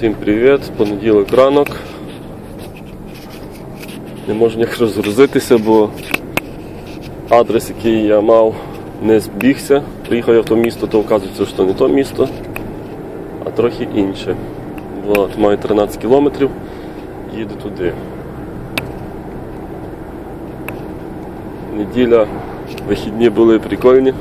Всім привіт, понеділок ранок. Не можу ніяк розгрузитися, бо адрес, який я мав, не збігся. Приїхав я в то місто, то вказується, що не то місто, а трохи інше. От, маю 13 кілометрів, їду туди. Неділя, вихідні були прикольні.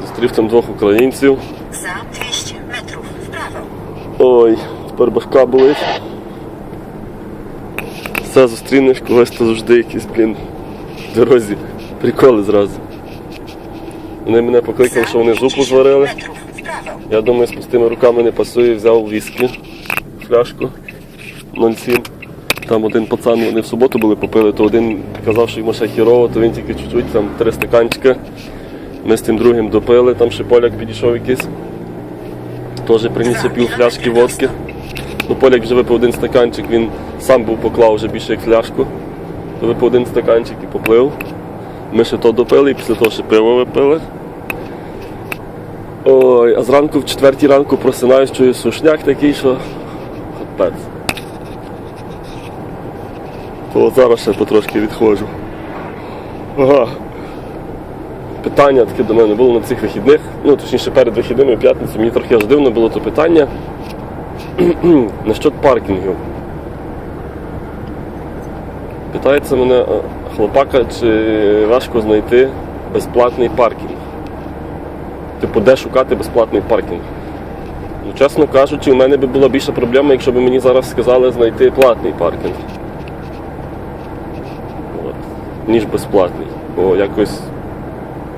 Зустрів там двох українців. За 200 metrów w prawo. Ой, тепер болить. Все зустрінеш, когось то завжди якісь, блін, дорозі. Приколи зразу. Вони мене покликали, що вони зупу зварили. Я думаю, з пустими руками не пасує, взяв віскі, фляжку 0,7. Там один пацан, вони в суботу були попили, то один казав, що йому ще хірово, то він тільки чуть-чуть, там три стаканчика. Ми з тим другим допили, там ще поляк підійшов якийсь. Теж приніс пів фляжки водки. Ну, поляк вже випив один стаканчик, він сам був поклав вже більше як фляжку. То випив один стаканчик і поплив. Ми ще то допили і після того ще пиво випили. Ой, а зранку в четвертій ранку просинаюсь, чую сушняк такий, що капець. То зараз ще потрошки відходжу. Ага. Питання таке до мене було на цих вихідних, ну точніше перед вихідними в п'ятницю, мені трохи аж дивно було то питання насчет паркінгів. Питається мене хлопака, чи важко знайти безплатний паркінг. Типу, де шукати безплатний паркінг. Ну, чесно кажучи, у мене би була більша проблема, якщо б мені зараз сказали знайти платний паркінг. От. Ніж безплатний. Бо якось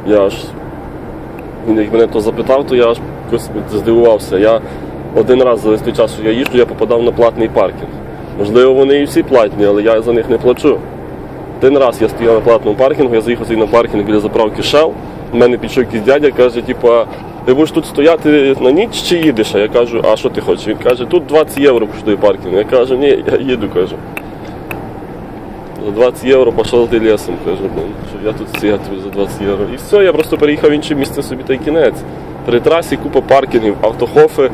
я аж. Як мене то запитав, то я аж якось здивувався. Я один раз за весь той час, що я їжджу, я попадав на платний паркінг. Можливо, вони і всі платні, але я за них не плачу. Один раз я стояв на платному паркінгу, я заїхав собі на паркінг біля заправки Shell. У мене підійшов якийсь дядя, каже, типу, ти будеш тут стояти на ніч чи їдеш? А я кажу, а що ти хочеш? Він каже, тут 20 євро коштує паркінг. Я кажу, ні, я їду, кажу. За 20 євро пішов ти лісом, кажу, щоб я тут стояти за 20 євро. І все, я просто переїхав в інше місце собі та й кінець. При трасі купа паркінгів, автохофи,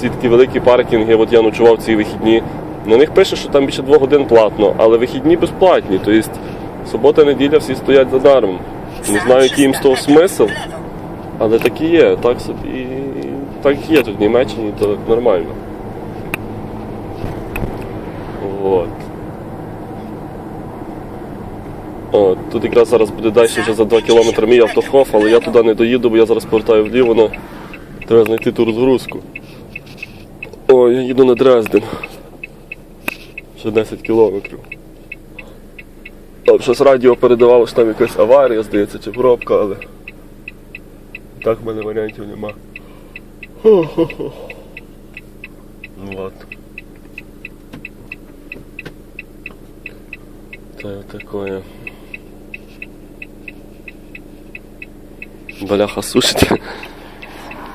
ці такі великі паркінги, от я ночував ці вихідні. На них пише, що там більше двох годин платно, але вихідні безплатні. Тобто субота, неділя всі стоять за даром. Не знаю, який їм з того смисл, але так і є. Так собі так і є тут в Німеччині, то нормально. От. О, тут якраз зараз буде далі вже за 2 кілометри мій автохоф, але я туди не доїду, бо я зараз повертаю вліво, на... треба знайти ту розгрузку. О, я їду на Дрезден. Ще 10 кілометрів. О, щось радіо передавало, що там якась аварія, здається, чи пробка, але так в мене варіантів нема. Хо-хо-хо. Ну от. Це таке. Бляха сушить.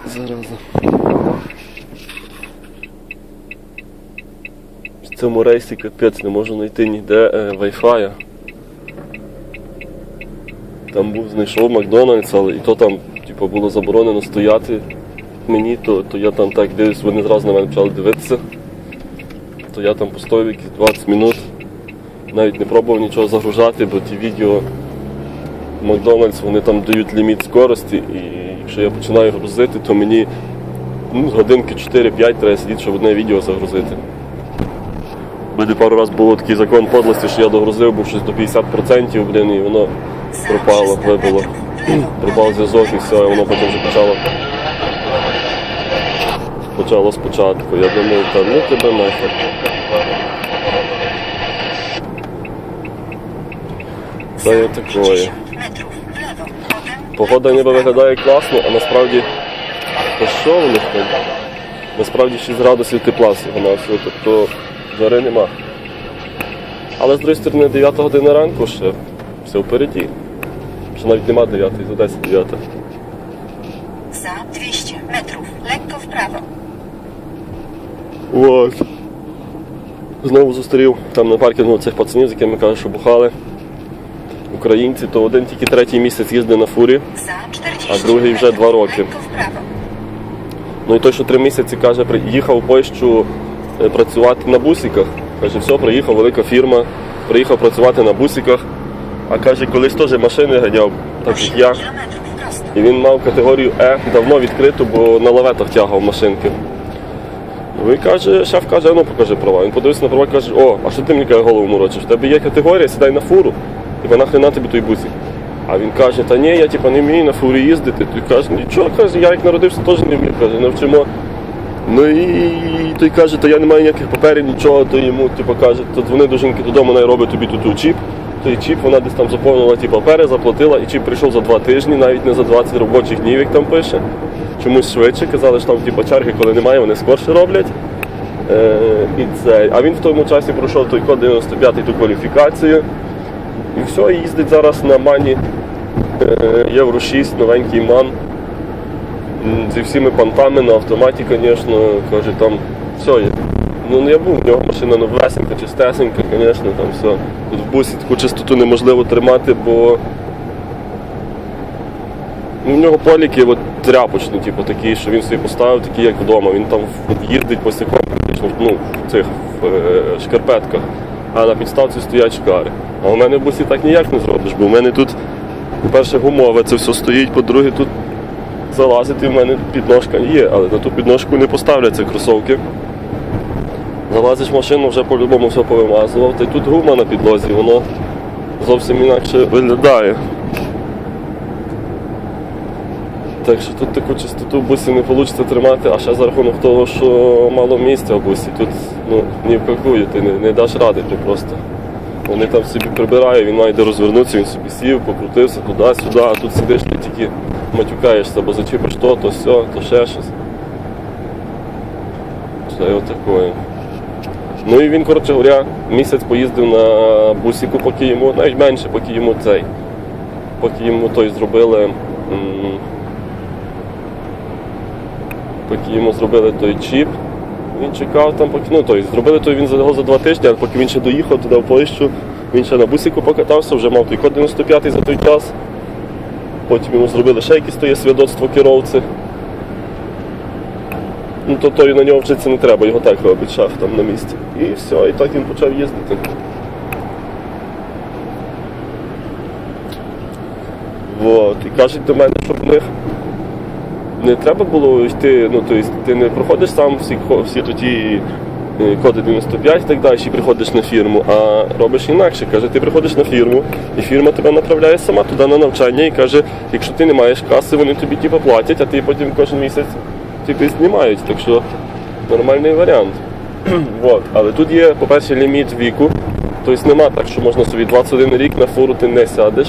Зараза. В цьому рейсі капець не можу знайти ніде е, Wi-Fi. Там був знайшов Макдональдс, але і то там типу, було заборонено стояти мені, то, то я там так дивлюсь, вони зразу на мене почали дивитися. То я там постояв якісь 20 минут. Навіть не пробував нічого загружати, бо ті відео Макдональдс вони там дають ліміт скорості, і якщо я починаю грузити, то мені ну, годинки 4-5 треба сидіти, щоб одне відео загрузити. Мене пару разів було такий закон подлості, що я догрузив, був щось до 50%, блін, і воно пропало, 300 вибило. Пропав зв'язок і все, і воно потім вже почало. Спочатку. Я думаю, та ну тебе нахер. Це є такое. 50 metrów w lewo. Potem Погода ніби виглядає класно, а насправді. Та що в них? Насправді 6 градусів тепла всього на всього, тобто жари нема. Але з другої сторони 9 година ранку ще все впереді. Ще навіть нема 9, за 10 9. za 200 metrów. Lekko w prawo. От. Знову зустрів там на паркінгу цих пацанів, з якими кажуть, що бухали. Українці, то один тільки третій місяць їздить на фурі. Za 40 A drugi вже roki. Lekko. Ну і той, що три місяці каже, приїхав у Польщу працювати на бусиках. Каже, все, приїхав велика фірма, приїхав працювати на бусиках. А каже, колись теж машини ганяв, так як я. І він мав категорію Е давно відкриту, бо на лаветах тягав машинки. Ну каже, шеф каже, ну покажи права. Він подивився на права і каже, о, а що ти мені каже, голову морочиш? В тебе є категорія, сідай на фуру, і вона хрена тобі той бусик. А він каже, та ні, я типа не вмію на фурі їздити. Той каже, нічого, каже, я як народився, теж не вмів, каже, навчимо. Ну і той каже, то я не маю ніяких паперів, нічого, то йому типу, каже, то дзвони до жінки додому, вона робить тобі тут чіп. Той чіп вона десь там заповнила ті папери, заплатила, і чіп прийшов за два тижні, навіть не за 20 робочих днів, як там пише. Чомусь швидше, казали, що там типу, черги, коли немає, вони скорше роблять. Е, і це. А він в тому часі пройшов той код 95 ту кваліфікацію. І все, і їздить зараз на мані е, Євро 6, новенький ман. Зі всіми понтами на автоматі, звісно, каже, там все є. Ну я був, в нього машина новесенька, чистесенька, звісно, там все. Тут в бусі таку чистоту неможливо тримати, бо ну, в нього поліки от, тряпочні, типу, такі, що він собі поставив, такі, як вдома. Він там їздить босиком, практично, ну, в цих в, е, шкарпетках, а на підставці стоять шкари. А у мене в бусі так ніяк не зробиш, бо в мене тут, по-перше, гумове це все стоїть, по-друге, тут залазити в мене підножка є, але на ту підножку не поставляться кросовки. Залазиш в машину, вже по-любому все повимазував, та й тут гума на підлозі, воно зовсім інакше виглядає. Так що тут таку чистоту в бусі не вийде тримати, а ще за рахунок того, що мало місця в бусі. Тут ну, ні в какую, ти не, не даш ради ти просто. Вони там собі прибирають, він має де розвернутися, він собі сів, покрутився туди-сюди, а тут сидиш, ти тільки матюкаєшся, бо зачепиш то, то все, то ще щось. Це отакое. Ну і він, коротше говоря, місяць поїздив на бусіку, поки йому, навіть менше, поки йому цей, поки йому той зробили. Поки йому зробили той чіп, він чекав там, поки ну, той, зробили той він його за два тижні, а поки він ще доїхав туди в Польщу, він ще на бусику покатався, вже мав той код 95 за той час. Потім йому зробили ще якесь тоє свідоцтво керовці. Ну, то той на нього вчитися не треба, його так робить шеф там на місці. І все, і так він почав їздити. Вот. І кажуть до мене, щоб в них не треба було йти, ну тобто ти не проходиш сам всі, всі тоді е, коди 95 і так далі, і приходиш на фірму, а робиш інакше. Каже, ти приходиш на фірму, і фірма тебе направляє сама туди на навчання і каже, якщо ти не маєш каси, вони тобі типу, платять, а ти потім кожен місяць типу, знімають. Так що нормальний варіант. вот. Але тут є, по-перше, ліміт віку. Тобто нема так, що можна собі 21 рік на фуру ти не сядеш.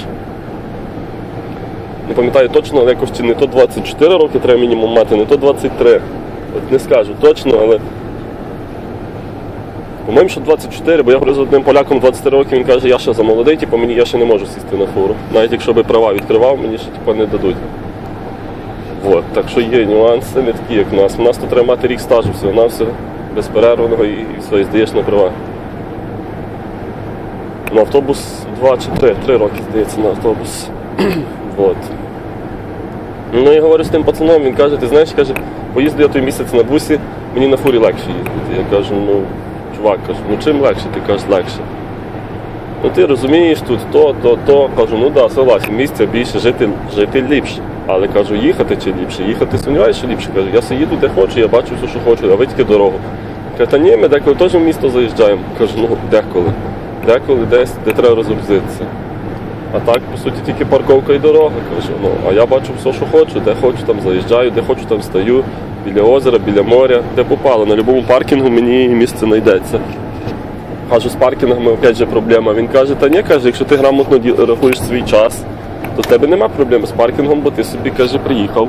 Не пам'ятаю точно, але якось не то 24 роки треба мінімум мати, не то 23. От не скажу точно, але. По-моєму, що 24, бо я говорю з одним поляком 23 років, він каже, я ще замолодий, типу, мені я ще не можу сісти на фуру. Навіть якщо би права відкривав, мені ще типу, не дадуть. Вот. Так що є нюанси, не такі, як у нас. У нас тут треба мати рік стажу всього на все, безперервного і, і все, і здаєш на права. На автобус 2 чи 3, 3 роки, здається, на автобус. Вот. Ну і говорю з тим пацаном, він каже, ти знаєш, каже, поїздив я той місяць на бусі, мені на фурі легше їздити. Я кажу, ну, чувак, кажу, ну чим легше? Ти кажеш, легше. Ну ти розумієш, тут то, то, то. Кажу, ну да, согласен, місця більше, жити, жити ліпше. Але кажу, їхати чи ліпше? Їхати сумніваюся, що ліпше. Кажу, я все їду де хочу, я бачу все, що хочу, а ви тільки дорогу. Каже, та ні, ми деколи теж в місто заїжджаємо. Кажу, ну деколи. Деколи десь, де треба розгрузитися. А так, по суті, тільки парковка і дорога. Кажу, ну, а я бачу все, що хочу, де хочу, там заїжджаю, де хочу, там стою, біля озера, біля моря, де попало. На будь-якому паркінгу мені місце знайдеться. Кажу, з паркінгами опять же проблема. Він каже, та ні, каже, якщо ти грамотно рахуєш свій час, то в тебе нема проблем з паркінгом, бо ти собі каже, приїхав,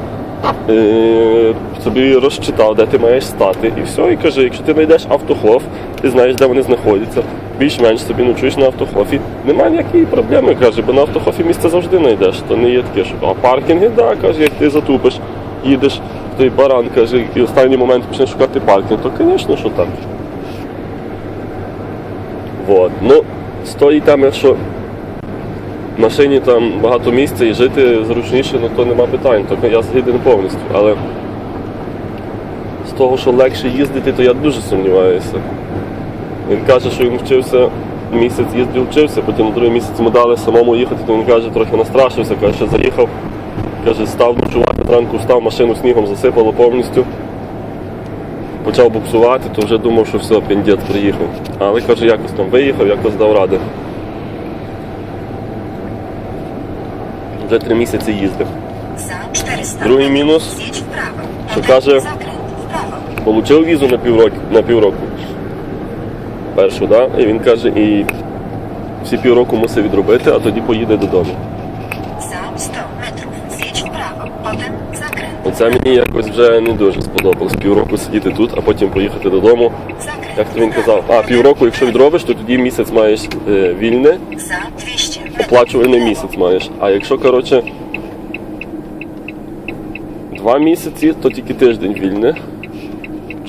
е- собі розчитав, де ти маєш стати. І все, і каже, якщо ти знайдеш автохлоф, ти знаєш, де вони знаходяться, більш-менш собі ночуєш на автохлофі, немає ніякої проблеми, каже, бо на автохлофі місце завжди знайдеш. То не є таке, що а паркінги, да, каже, як ти затупиш, їдеш в той баран, каже, і останній момент почнеш шукати паркінг, то, звісно, що так. Вот. Ну, з тої теми, що в машині там багато місця і жити зручніше, ну то нема питань, то я згідний повністю. Але з того, що легше їздити, то я дуже сумніваюся. Він каже, що він вчився місяць їздив, вчився, потім на другий місяць йому дали самому їхати, то він каже, трохи настрашився, каже, що заїхав, каже, став ночувати, зранку встав, машину снігом засипало повністю. Почав буксувати, то вже думав, що все, піндець приїхав. Але каже, якось там виїхав, якось дав ради. Вже три місяці їздив. Другий мінус, що каже-. Получив візу на півроку. Першу, да? І він каже, і всі півроку мусить відробити, а тоді поїде додому. Za 100 metrów zjedź w prawo. Potem zakręt. Оце мені якось вже не дуже сподобалось. Півроку сидіти тут, а потім поїхати додому. Як то він казав, а півроку, якщо відробиш, то тоді місяць маєш е, вільне, Za 200 metrów. оплачуваний місяць маєш. А якщо, коротше, два місяці, то тільки тиждень вільне.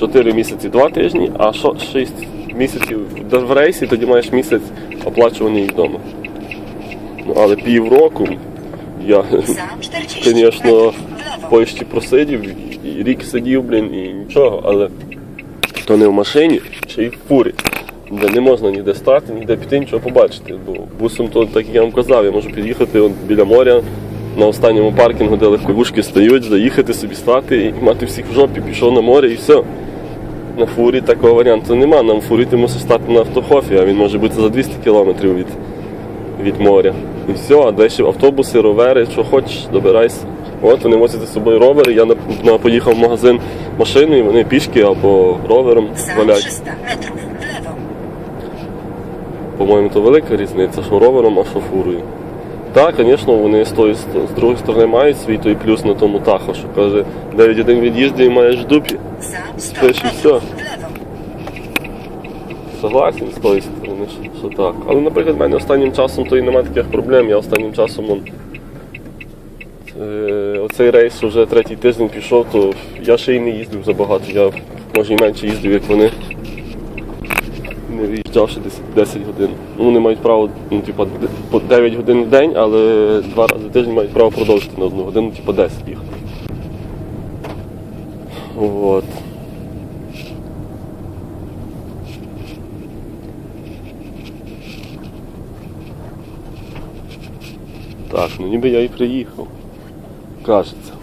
Чотири місяці два тижні, а що шість місяців в рейсі, тоді маєш місяць оплачуваний вдома. Ну, але півроку я, звісно, в. Польщі просидів, і рік сидів, блін, і нічого, але то не в машині, ще й в фурі, де не можна ніде стати, ніде піти, нічого побачити. Бо бусом то, так як я вам казав, я можу під'їхати біля моря на останньому паркінгу, де легковушки стоять, заїхати собі стати і мати всіх в жопі, пішов на море і все. На фурі такого варіанту нема. Нам фурі ти мусиш стати на автохофі, а він може бути за 200 кілометрів від, від моря. І все, а далі автобуси, ровери, що хочеш, добирайся. От вони возять з собою ровери. Я на, на, поїхав в магазин машиною, вони пішки або ровером валять. 300 metrów w lewo. По-моєму, то велика різниця, що ровером, а що фурою. Так, звісно, вони з, тої, з другої сторони мають свій той плюс на тому тахо, що каже, 9 один від'їздів і маєш в дупі. Za 100 To jeszcze co? metrów w lewo. Согласен з тої сторони, що, що так. Але, наприклад, в мене останнім часом то і немає таких проблем. Я останнім часом он, е, оцей рейс вже третій тиждень пішов, то я ще й не їздив забагато. Я може і менше їздив, як вони. Не виїжджав ще 10, 10 годин. Ну, вони мають право, ну, по 9 годин в день, але два рази в тиждень мають право продовжити на одну годину, типа 10 їхати. Вот. Так, ну ніби я і приїхав. Кажеться.